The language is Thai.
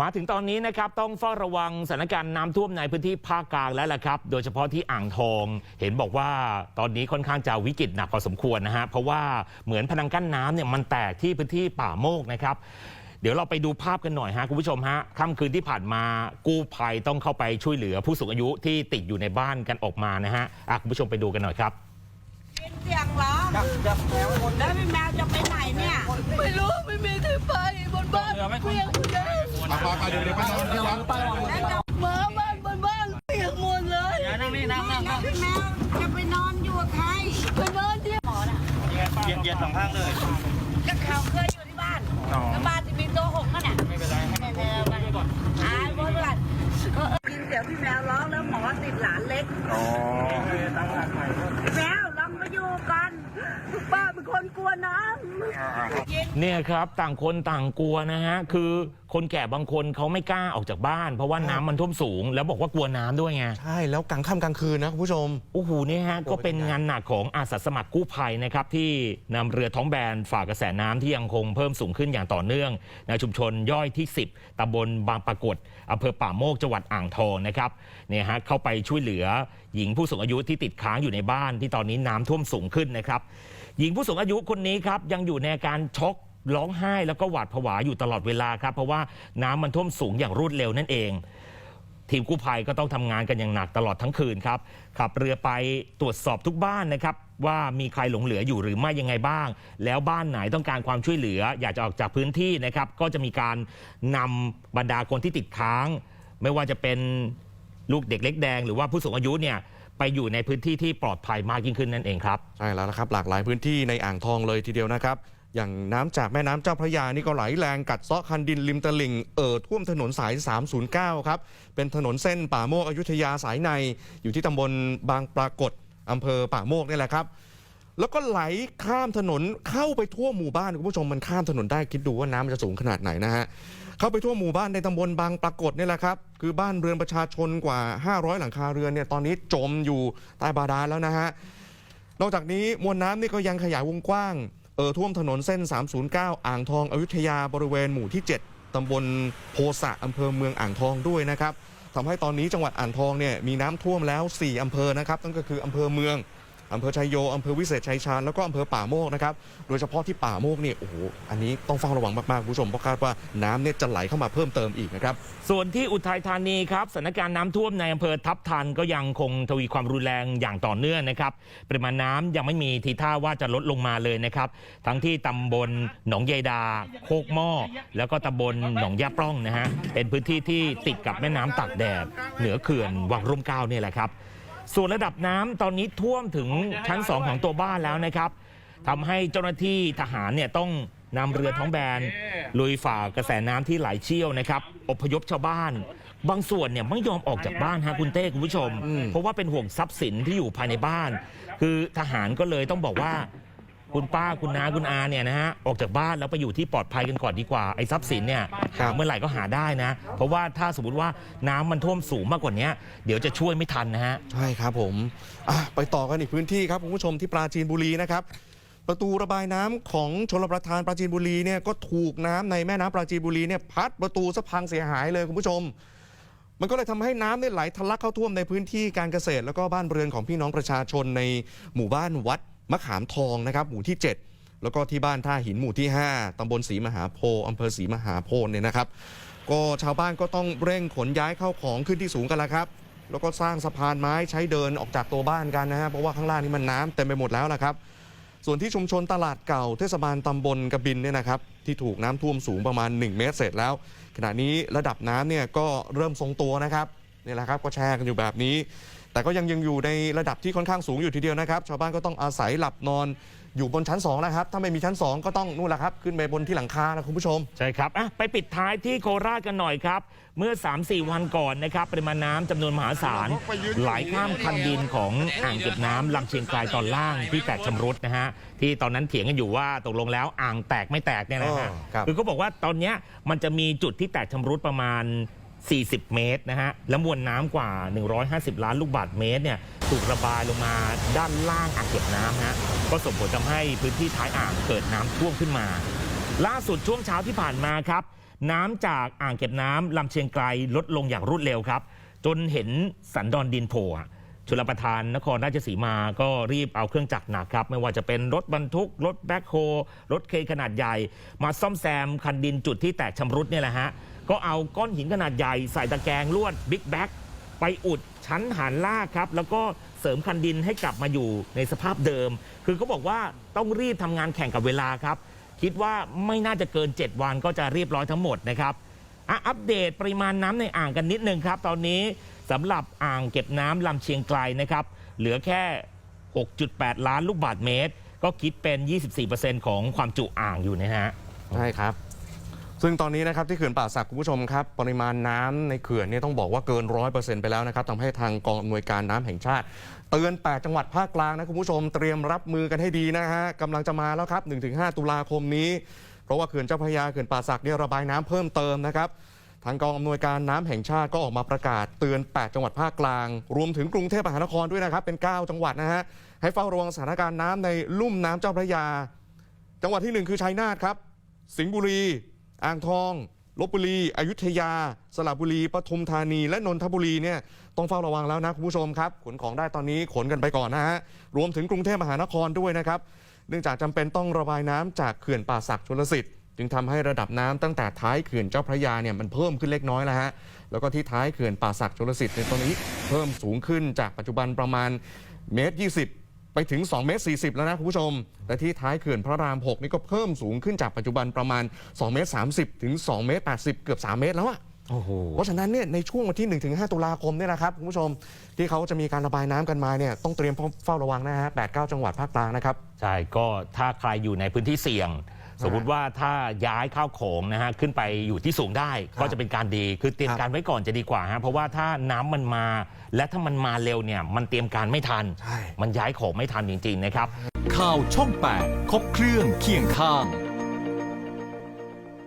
มาถึงตอนนี้นะครับต้องเฝ้าระวังสถานการณ์น้ำท่วมในพื้นที่ภาคกลางแล้วล่ะครับ โดยเฉพาะที่อ่างทอง เห็นบอกว่าตอนนี้ค่อนข้างจะวิกฤตหนักพอสมควรนะฮะเพราะว่าเหมือนพนังกั้นน้ำเนี่ยมันแตกที่พื้นที่ป่าโมกนะครับ เดี๋ยวเราไปดูภาพกันหน่อยฮะคุณผู้ชมฮะค่ำคืนที่ผ่านมากู้ภัยต้องเข้าไปช่วยเหลือผู้สูงอายุที่ติดอยู่ในบ้านกันออกมานะฮะอะคุณผู้ชมไปดูกันหน่อยครับเป็นเสียงร้องแล้วพี่แมวจะไปไหนเนี่ย ไม่รู้ไม่มีที่ไปบนบ้านเปียก หมดเลยมาปเดี๋ยวเดี๋ยวไปนอนที่วัดแล้วจะหมาบ้านบนบ้านเปียกหมดเลยแล้วพี่แมวจะไปนอนอยู่กับใครไปนอนที่หมอน่ะเหยียดเหยียดสองข้างเลยก็เขาเคยอยู่ที่บ้านแล้วบ้านจะมีโต๊ะหกนั่นน่ะไม่เป็นไรให้แม่ไปก่อนหายหมดเลยก็ยินเสียงพี่แมวร้องแล้วหมอติดหลานเล็กอ๋อพี่แมวลองมาอยู่กันป้าเป็นคนกลัวน้ำเนี่ยครับต่างคนต่างกลัวนะฮะคือ คนแก่บางคนเขาไม่กล้าออกจากบ้าน เพราะว่าน้ำมันท่วมสูง แล้วบอกว่ากลัวน้ำด้วยไง ใช่ แล้วกลางค่ำกลางคืนนะคุณผู้ชม โอ้โหนี่ฮะโอ้ก็เป็นเป็นไงงานหนักของอาสาสมัครกู้ภัยนะครับ ที่นำเรือท้องแบนฝ่ากระแสน้ำที่ยังคงเพิ่มสูงขึ้นอย่างต่อเนื่อง ในชุมชนย่อยที่ 10ตำบลบางปรากฏอำเภอป่าโมกจังหวัดอ่างทองนะครับเนี่ยฮะเข้าไปช่วยเหลือหญิงผู้สูงอายุที่ติดค้างอยู่ในบ้านที่ตอนนี้น้ำท่วมสูงขึ้นนะครับ หญิงผู้สูงอายุคนนี้ครับยังอยู่ในอาการช็อก ร้องไห้แล้วก็หวาดผวาอยู่ตลอดเวลาครับ เพราะว่าน้ำมันท่วมสูงอย่างรวดเร็วนั่นเอง ทีมกู้ภัยก็ต้องทำงานกันอย่างหนักตลอดทั้งคืนครับขับเรือไปตรวจสอบทุกบ้านนะครับ ว่ามีใครหลงเหลืออยู่หรือไม่ยังไงบ้าง แล้วบ้านไหนต้องการความช่วยเหลือ อยากจะออกจากพื้นที่นะครับ ก็จะมีการนำบรรดาคนที่ติดค้าง ไม่ว่าจะเป็นลูกเด็กเล็กแดง หรือว่าผู้สูงอายุเนี่ยไปอยู่ในพื้นที่ที่ปลอดภัยมากยิ่งขึ้นนั่นเองครับ ใช่แล้วนะครับหลากหลายพื้นที่ในอ่างทองเลยทีเดียวนะครับ อย่างน้ำจากแม่น้ำเจ้าพระยานี่ก็ไหลแรงกัดเซาะคันดินริมตลิ่งเอ่อท่วมถนนสาย 309 ครับ เป็นถนนเส้นป่าโมกอยุธยาสายใน อยู่ที่ตำบลบางปรากฏอำเภอป่าโมกนี่แหละครับ แล้วก็ไหลข้ามถนนเข้าไปทั่วหมู่บ้านคุณผู้ชมมันข้ามถนนได้คิดดูว่าน้ำมันจะสูงขนาดไหนนะฮะเข้าไปทั่วหมู่บ้านในตำบลบางปรากฏนี่แหละครับ คือบ้านเรือนประชาชนกว่า 500 หลังคาเรือนเนี่ยตอนนี้จมอยู่ใต้บาดาลแล้วนะฮะนอกจากนี้มวลน้ำนี่ก็ยังขยายวงกว้าง เอ่อท่วมถนนเส้น 309 อ่างทองอยุธยาบริเวณหมู่ที่ 7 ตำบลโพสะอำเภอเมืองอ่างทองด้วยนะครับทำให้ตอนนี้จังหวัดอ่างทองเนี่ยมีน้ำท่วมแล้ว 4อำเภอนะครับนั่นก็คืออำเภอเมือง อำเภอชัยโยอำเภอวิเศษชัยชาญแล้วก็อำเภอป่าโมกนะครับโดยเฉพาะที่ป่าโมกเนี่ยโอ้โหอันนี้ต้องเฝ้าระวังมากๆคุณผู้ชมเพราะคาดว่าน้ำเนี่ยจะไหลเข้ามาเพิ่มเติมอีกนะครับ ส่วนที่อุทัยธานีครับสถานการณ์น้ำท่วมในอำเภอทับทันก็ยังคงทวีความรุนแรงอย่างต่อเนื่องนะครับปริมาณน้ำยังไม่มีทีท่าว่าจะลดลงมาเลยนะครับ ทั้งที่ตำบลหนองยายดา โคกหม้อแล้วก็ตำบลหนองยาปล้องนะฮะเป็นพื้นที่ที่ติดกับแม่น้ำตักแดดเหนือเขื่อนวังร่มเกล้าเนี่ยแหละครับ ส่วนระดับน้ำตอนนี้ท่วมถึงชั้นสองของตัวบ้านแล้วนะครับทำให้เจ้าหน้าที่ทหารเนี่ยต้องนำเรือท้องแบนลุยฝ่ากระแสน้ำที่ไหลเชี่ยวนะครับอพยพชาวบ้าน บางส่วนเนี่ยไม่ยอมออกจากบ้านฮะคุณเต้คุณผู้ชมอืมเพราะว่าเป็นห่วงทรัพย์สินที่อยู่ภายในบ้าน คือทหารก็เลยต้องบอกว่า คุณป้าคุณน้าคุณอาเนี่ยนะฮะออกจากบ้านแล้วไปอยู่ที่ปลอดภัยกันก่อนดีกว่าไอ้ทรัพย์สินเนี่ยครับหาเมื่อไหร่ก็หาได้นะ เพราะว่าถ้าสมมติว่าน้ำมันท่วมสูงมากกว่านี้เดี๋ยวจะช่วยไม่ทันนะฮะ ใช่ครับผมอะไปต่อกันอีกพื้นที่ครับคุณผู้ชมที่ปราจีนบุรีนะครับ ประตูระบายน้ำของชลประทานปราจีนบุรีเนี่ยก็ถูกน้ำในแม่น้ำปราจีนบุรีเนี่ยพัดประตูสะพังเสียหายเลยคุณผู้ชม มันก็เลยทำให้น้ำเนี่ยไหลทะลักเข้าท่วมในพื้นที่การเกษตร แล้วก็บ้านเรือนของพี่น้องประชาชนในหมู่บ้านวัด มะขามทองนะครับหมู่ที่ 7 แล้วก็ที่บ้านท่าหินหมู่ที่ 5ตำบลศรีมหาโพธิ์อำเภอศรีมหาโพธิ์เนี่ยนะครับ ก็ชาวบ้านก็ต้องเร่งขนย้ายเข้าของขึ้นที่สูงกันแล้วครับ แล้วก็สร้างสะพานไม้ใช้เดินออกจากตัวบ้านกันนะฮะเพราะว่าข้างล่างนี่มันน้ำเต็มไปหมดแล้วล่ะครับส่วนที่ชุมชนตลาดเก่าเทศบาลตำบลกระบินเนี่ยนะครับที่ถูกน้ำท่วมสูงประมาณ 1 เมตรเศษแล้ว ขณะนี้ระดับน้ำเนี่ยก็เริ่มทรงตัวนะครับนี่แหละครับก็แชร์กันอยู่แบบนี้ แต่ก็ยังยังอยู่ในระดับที่ค่อนข้างสูงอยู่ทีเดียวนะครับ ชาวบ้านก็ต้องอาศัยหลับนอนอยู่บนชั้น2นะครับ ถ้าไม่มีชั้น 2 ก็ต้องนู่นแหละครับ ขึ้นไปบนที่หลังคานะคุณผู้ชม ใช่ครับอะไปปิดท้ายที่โคราชกันหน่อยครับ เมื่อ 3-4 วันก่อนนะครับปริมาณน้ำจำนวนมหาศาล ไหลข้ามคันดินของอ่างเก็บน้ำลำเชียงไกลตอนล่างที่แตกชำรุดนะฮะ ที่ตอนนั้นเถียงกันอยู่ว่าตกลงแล้วอ่างแตกไม่แตกเนี่ยนะฮะอ๋อครับ คือก็บอกว่าตอนเนี้ยมันจะมีจุดที่แตกชำรุดประมาณ 40 เมตรนะฮะ แล้วมวลน้ำกว่า 150 ล้านลูกบาศก์เมตรเนี่ยถูกระบายลงมาด้านล่างอ่างเก็บน้ำฮะ ก็ส่งผลทำให้พื้นที่ท้ายอ่างเกิดน้ำท่วมขึ้นมา ล่าสุดช่วงเช้าที่ผ่านมาครับ น้ำจากอ่างเก็บน้ำลำเชียงไกลลดลงอย่างรวดเร็วครับ จนเห็นสันดอนดินโผล่ชลประทานนครราชสีมาก็รีบเอาเครื่องจักรหนักครับ ไม่ว่าจะเป็นรถบรรทุก รถแบ็คโฮรถเคขนาดใหญ่ มาซ่อมแซมคันดินจุดที่แตกชำรุดเนี่ยแหละฮะ ก็เอาก้อนหินขนาดใหญ่ใส่ตะแกรงลวดบิ๊กแบ็คไปอุดชั้นฐานลากครับ แล้วก็เสริมคันดินให้กลับมาอยู่ในสภาพเดิม คือเขาบอกว่าต้องรีบทำงานแข่งกับเวลาครับ คิดว่าไม่น่าจะเกิน 7 วันก็จะเรียบร้อยทั้งหมดนะครับอัปเดตปริมาณน้ำในอ่างกันนิดนึงครับ ตอนนี้สำหรับอ่างเก็บน้ำลำเชียงไกลนะครับ เหลือแค่ 6.8 ล้านลูกบาทเมตร ก็คิดเป็น 24%ของความจุอ่างอยู่นะฮะใช่ครับ ซึ่งตอนนี้นะครับที่เขื่อนป่าสักคุณผู้ชมครับปริมาณน้ำในเขื่อนเนี่ยต้องบอกว่าเกินร้อยเปอร์เซ็นต์ไปแล้วนะครับทำให้ทางกองอำนวยการน้ำแห่งชาติ เตือน 8 จังหวัดภาคกลางนะคุณผู้ชมเตรียมรับมือกันให้ดีนะฮะกำลังจะมาแล้วครับ 1-5 ตุลาคมนี้ เพราะว่าเขื่อนเจ้าพระยาเขื่อนป่าสักเนี่ยระบายน้ำเพิ่มเติมนะครับทางกองอำนวยการน้ำแห่งชาติก็ออกมาประกาศเตือน 8 จังหวัดภาคกลาง รวมถึงกรุงเทพมหานครด้วยนะครับเป็น 9 จังหวัดนะฮะให้เฝ้าระวังสถานการณ์น้ำในลุ่มน้ำเจ้าพระยา จังหวัดที่หนึ่งคือชัยนาทครับ สิงห์บุรี อ่างทองลบบุรี อยุธยา สระบุรี ปทุมธานี และนนทบุรีเนี่ยต้องเฝ้าระวังแล้วนะคุณผู้ชมครับ ขนของได้ตอนนี้ขนกันไปก่อนนะฮะ รวมถึงกรุงเทพมหานครด้วยนะครับ เนื่องจากจำเป็นต้องระบายน้ำจากเขื่อนป่าสักชลสิทธิ์ จึงทำให้ระดับน้ำตั้งแต่ท้ายเขื่อนเจ้าพระยาเนี่ยมันเพิ่มขึ้นเล็กน้อยแล้วฮะ แล้วก็ที่ท้ายเขื่อนป่าสักชลสิทธิ์ในตอนนี้เพิ่มสูงขึ้นจากปัจจุบันประมาณเมตร 20 ไปถึง2เมตร40 แล้วนะคุณผู้ชมและที่ท้ายเขื่อนพระราม 6 นี่ก็เพิ่มสูงขึ้นจากปัจจุบันประมาณ2เมตร30 ถึง2เมตร80 เกือบ 3 เมตรแล้วอะโอ้โหเพราะฉะนั้นเนี่ยในช่วงวันที่ 1-5 ตุลาคมเนี่ยนะครับคุณผู้ชมที่เขาจะมีการระบายน้ำกันมาเนี่ยต้องเตรียมเฝ้าระวังนะฮะ8-9 จังหวัดภาคกลางนะครับ ใช่ก็ถ้าใครอยู่ในพื้นที่เสี่ยง สมมุติว่าถ้าย้ายข้าวของนะฮะขึ้นไปอยู่ที่สูงได้ครับก็จะเป็นการดีคือเตรียมครับการไว้ก่อนจะดีกว่าฮะเพราะว่าถ้าน้ำมันมา และถ้ามันมาเร็วเนี่ยมันเตรียมการไม่ทันใช่มันย้ายของไม่ทันจริงๆนะครับข่าวช่อง 8 ครบเครื่องเคียงข้าง